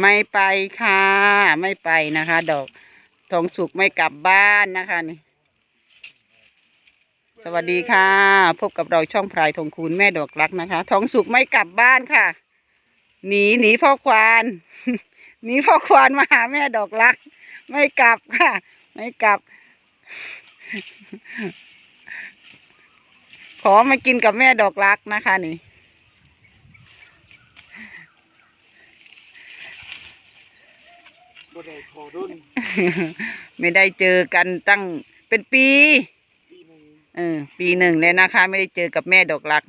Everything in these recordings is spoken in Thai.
ไม่ไปค่ะ ไม่ไปนะคะ ดอกทองสุกไม่กลับบ้านนะคะนี่ สวัสดีค่ะ พบกับเราช่องพรายทองคูณแม่ดอกรักนะคะ ทองสุกไม่กลับบ้านค่ะ หนีหนีพ่อควานหนีพ่อควานมาหาแม่ดอกรัก ไม่กลับค่ะ ไม่กลับ ขอมากินกับแม่ดอกรักนะคะนี่ บ่ได้ขอรุ่นไม่ได้เจอกันตั้งเป็นปี ปีหนึ่งเออ ปีหนึ่งเลยนะคะ ไม่ได้เจอกับแม่ดอกรัก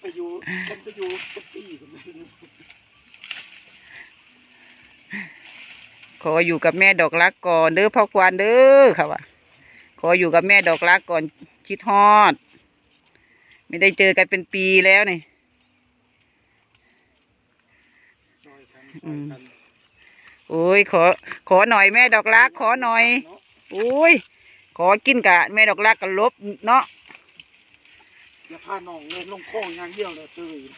ไปอยู่ฉันไปอยู่สักปีก็ไม่รู้ขออยู่กับแม่ดอกรักก่อนเด้อพ่อควานเด้อค่ะว่า ขออยู่กับแม่ดอกรักก่อนชิดฮอด ไม่ได้เจอกันเป็นปีแล้วนี่ซอยกันซอยกันโอ้ยขอ ขอหน่อยแม่ดอกรัก ขอหน่อยเนาะโอ้ย ขอกินกะแม่ดอกรักกันลบเนาะอย่าพาน้องเล่นลงคลองอย่างเดียวเลยตื่น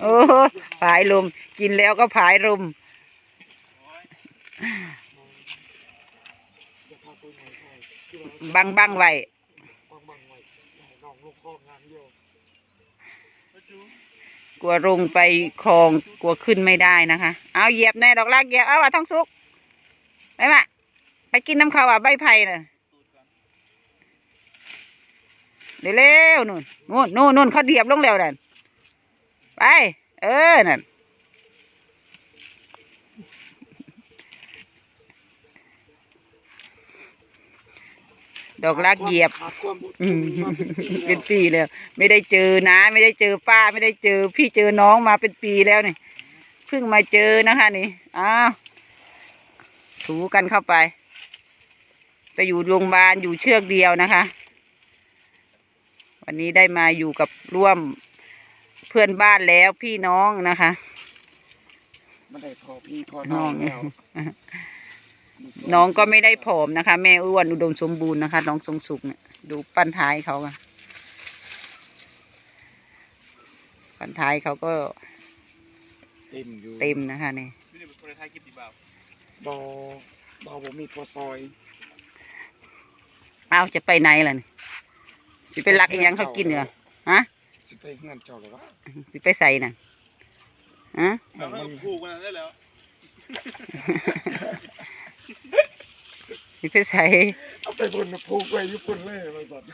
โอ้ผายลม กินแล้วก็ผายลมบังบังไว้บังบังไว้อย่าให้น้องลงคลองอย่างเดียวกลัวลงไปคลองกลัวขึ้นไม่ได้นะคะ เอาเหยียบแน่ดอกรักเหยียบเอาว่าท้องสุกไปมาไปกินน้ำข้าวอะใบไผ่น่ะเร็วๆนู่นนู่นนู่นนู่นเขาเหยียบลงแล้วนั่น ไป เออ นั่น ดอกรักเหยียบ เป็นปีเป็นแล้ว ไม่ได้เจอนะไม่ได้เจอป้า ไม่ได้เจอ พี่เจอน้องมาเป็นปีแล้วนี่เพิ่งมาเจอนะคะนี่ อ้าวถูกันเข้าไป ไปอยู่โรงพยาบาลอยู่เชือกเดียวนะคะ วันนี้ได้มาอยู่กับร่วม พื่อนบ้านแล้วพี่น้องนะคะมันได้พอพี่พอน้น้อองงแล้วน้องก็ไม่ได้ผอมนะคะ แม่อ้วนอุดมสมบูรณ์นะคะ น้องทรงสุขเนี่ยดูปั้นท้ายเขาอะปั้นท้ายเขาก็ เต็มอยู่เต็มนะคะนี่บอบ่บ่มีพอซอยเอาจะไปไหนล่ะนี่สิไปลักอีหยังเขากินเหรอฮะ สิไปเฮือนเจ้าหรอวะสิไปใส่น่ะฮะมองมันผูกมันได้แล้วสิไปใส่เอาไปบนน่ะผูกไว้อยู่คนเลยอะไรแบบ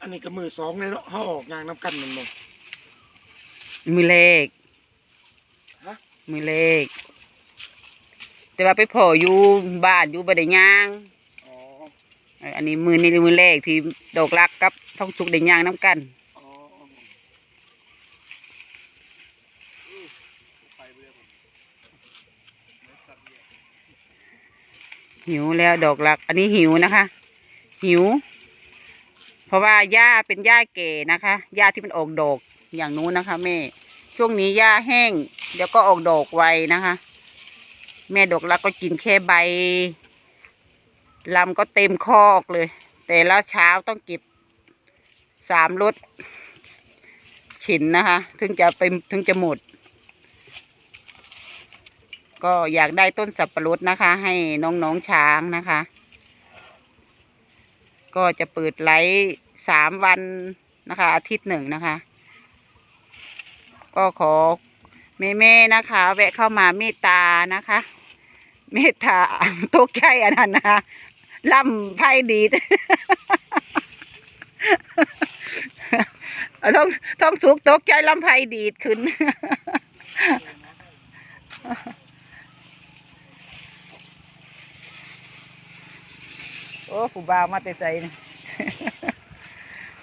อันนี้ก็มือสองเลยเนาะเขาออกงานน้ำกันแมันบ่มือเลขฮะ มือเลขแต่ว่าไปพออยู่บ้านอยู่บ่ได้ย่างอ๋อเอออันนี้มือนี่มือเลขที่ดอกรักกับทองสุกได้ย่างน้ำกันอ๋อหิวแล้วดอกรัก อันนี้หิวนะคะ หิว เพราะว่าหญ้าเป็นหญ้าเก๋นะคะหญ้าที่มันออกดอกอย่างนู้นนะคะแม่ช่วงนี้หญ้าแห้ง เดี๋ยวก็ออกดอกไวนะคะ แม่ดอกรักก็กินแค่ใบลำก็เต็มคอกเลย แต่ละเช้าต้องเก็บสามรถฉินนะคะ ถึงจะไปถึงจะหมด ก็อยากได้ต้นสับปะรดนะคะ ให้น้องๆช้างนะคะ ก็จะเปิดไลฟ์สามวันนะคะ อาทิตย์หนึ่งนะคะ ก็ขอ แม่ๆนะคะ แวะเข้ามาเมตตานะคะ เมตตาตกใจอันนั้นนะล่ำไพ่ดีท้องท้องสุกตกใจลำไพ่ดีดขึ้นโอ้ผู้บ่าวมาแต่ใส่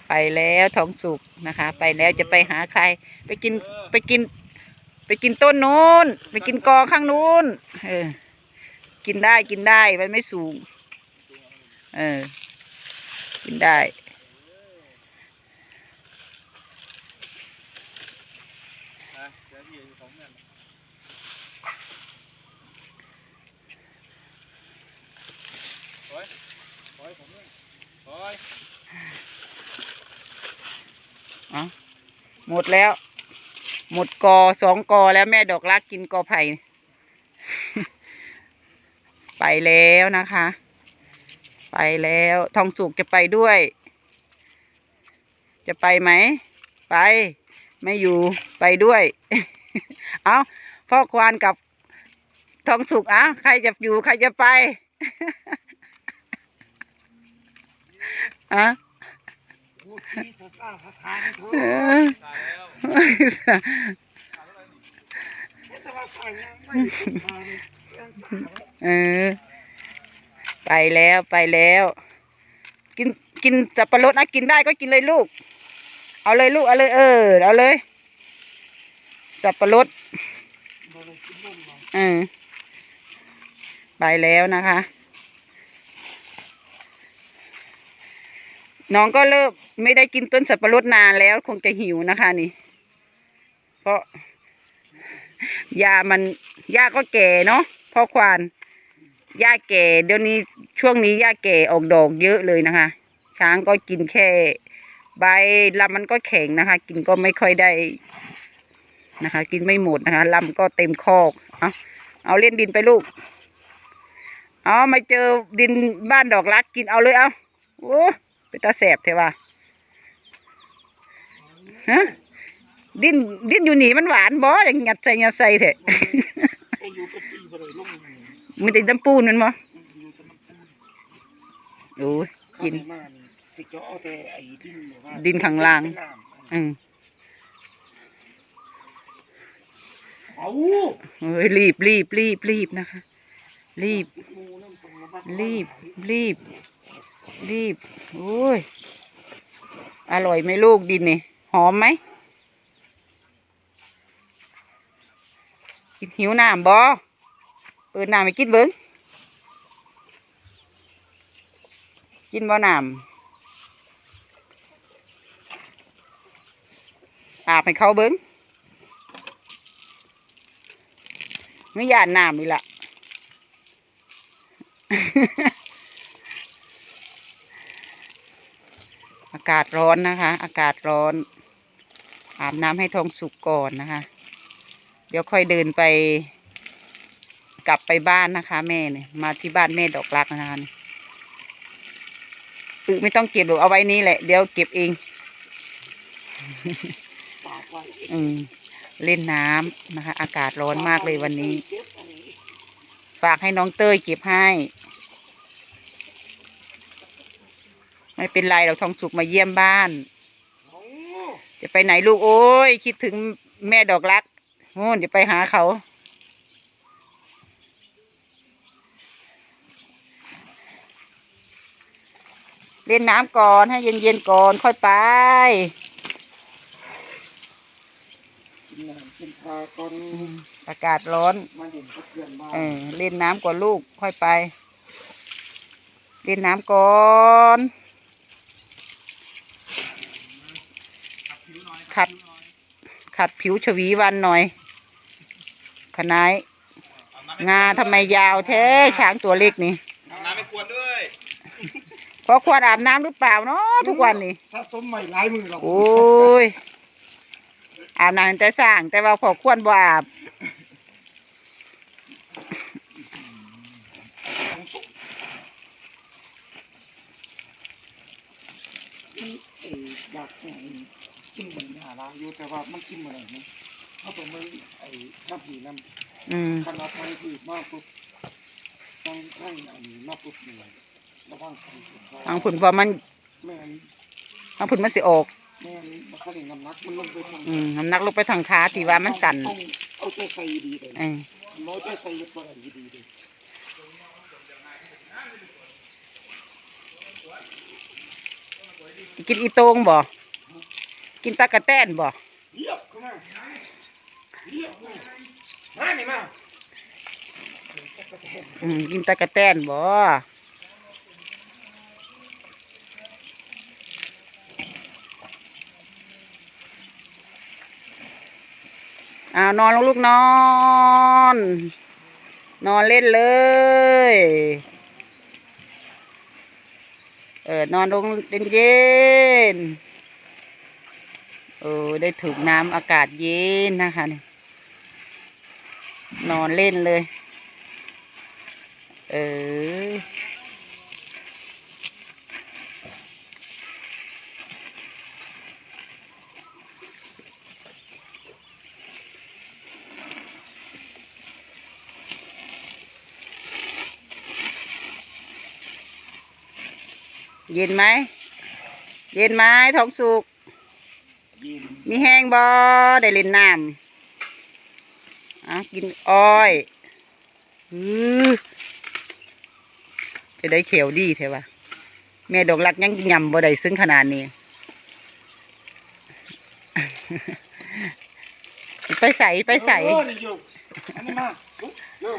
ไปแล้วทองสุกนะคะ ไปแล้วจะไปหาใคร ไปกินไปกิน ไปกินต้นนู้น ไปกินกอข้างนู้น เออ กินได้กินได้มันไม่สูง เออ กินได้ หมดแล้ว หมดกอสองกอแล้วแม่ดอกรักกินกอไผ่ ไปแล้วนะคะ ไปแล้วทองสุกจะไปด้วย จะไปไหม ไป ไม่อยู่ไปด้วย เอาพ่อควานกับทองสุกอะใครจะอยู่ใครจะไป อะ เออไม่มาเออ ไปแล้วไปแล้ว กินกินสับปะรดนะกินได้ก็กินเลยลูก เอาเลยลูกเอาเลยเออเอาเลย สับปะรดบ่ได้กินนมหรอกเออไปแล้วนะคะ น้องก็เริ่ม ไม่ได้กินต้นสับปะรดนานแล้วคงจะหิวนะคะนี่ เพราะยามันยาก็แก่เนาะพ่อควานยาแก่เดี๋ยวนี้ช่วงนี้ยาแก่ออกดอกเยอะเลยนะคะ ช้างก็กินแค่ ใบลำมันก็แข็งนะคะ กินก็ไม่ค่อยได้นะคะ กินไม่หมดนะคะลำก็เต็มคอกเอาเอาเล่นดินไปลูกเอามาเจอดินบ้านดอกรักกินเอาเลยเอาโอ้เป็นตาแสบเทว่า ฮะดินดินอยู่นี่มันหวานบ่อย่างงัดใส่งัดใส่เถอะไปอยู่กับปีบ่ได้ลงเลยมันติดน้ำปูนมันบ่อยู่กับน้ำปูนโอ้ยกินข้างใมานี่สิจะเอาแต่ไอ้ดินหรือว่าดินข้างล่าง เป็นน้ำอืมเอาเฮ้ยรีบรีบรีบรีบนะคะ รีบหมูนั่นตรงระบาดรีบ รีบ รีบ โอ้ย อร่อยไหมลูกดินนี่ หอมไหมกินหิวน้ำบ่เปิดน้ำไปกินเบิ้งกินบ่น้ำอาบให้เขาเบิ้งไม่ยานน้ำนี่ล่ะอากาศร้อนนะคะ อากาศร้อน อาบน้ำให้ทองสุกก่อนนะคะ เดี๋ยวค่อยเดินไปกลับไปบ้านนะคะ แม่เนี่ยมาที่บ้านแม่ดอกรักนะคะนี่อึไม่ต้องเก็บหรอกเอาไว้นี้แหละ เดี๋ยวเก็บเองปากไว้อืมเล่นน้ำนะคะ อากาศร้อนมากเลยวันนี้เก็บอันนี้ ฝากให้น้องเต้ยเก็บให้ ไม่เป็นไรเราทองสุกมาเยี่ยมบ้านเอา จะไปไหนลูกโอ้ยคิดถึงแม่ดอกรักโอ้เดี๋ยวไปหาเขา เล่นน้ำก่อนให้เย็นๆก่อนค่อยไปกินน้ำกินปลาตอนอืมอากาศร้อนมาเห็นกับเพื่อนบ้านเออเล่นน้ำก่อนลูกค่อยไป เล่นน้ำก่อน ขัด ขัดผิวชวีวันหน่อยขนายงาทำไมยาวแท้ช้างตัวเล็กนี่น้ำไม่ควรด้วย พอควรอาบน้ำหรือเปล่าเนาะทุกวันนี่ถ้าสมใหม่หลายมือเราโอ้ยอาบน้ำแต่สร้าง แต่ว่าพอควรบ่อาบเอ้ยอยากให้ กินเหมือนยาล้างอยู่แต่ว่ามันกินเมื่อไหร่นะถ้าตัวมันไอ้น้ำผีน้ำอืมขนาดไปคือมากปุ๊บต้องให้อันนี้มากปุ๊บเหนื่อยระวังใครทางผุนพอมันแม่นทางผุนมันสิออก แม่นมันก็เลยน้ำหนักมันลงไปทางอืมน้ำหนักลงไปทางขาที่ว่ามันสั่นต้องเอาใจใส่ดีเลยเออน้อยใจใส่เยอะกว่าดีดีเลยกินอีโตงบ่ กินตะกะแตนบ่กินตะกะแตนบ่อ้าวนอนลูกนอน นอนเล่นเลย เออนอนลงเย็นยัน เออ ได้ถูกน้ำอากาศเย็นนะคะนี่นอนเล่นเลย เออ เย็นไหม เย็นไหมท้องสุก มีแห้งบ่ได้เล่นน้ำอะกินอ้อยอือจะได้เขียวดีเถอะวะแม่ดอกรักยังยำบ่ได้ซึ้งขนาดนี้ ไปใส่ไปใส่ เออนี่อยู่อันนี้มาเร็ว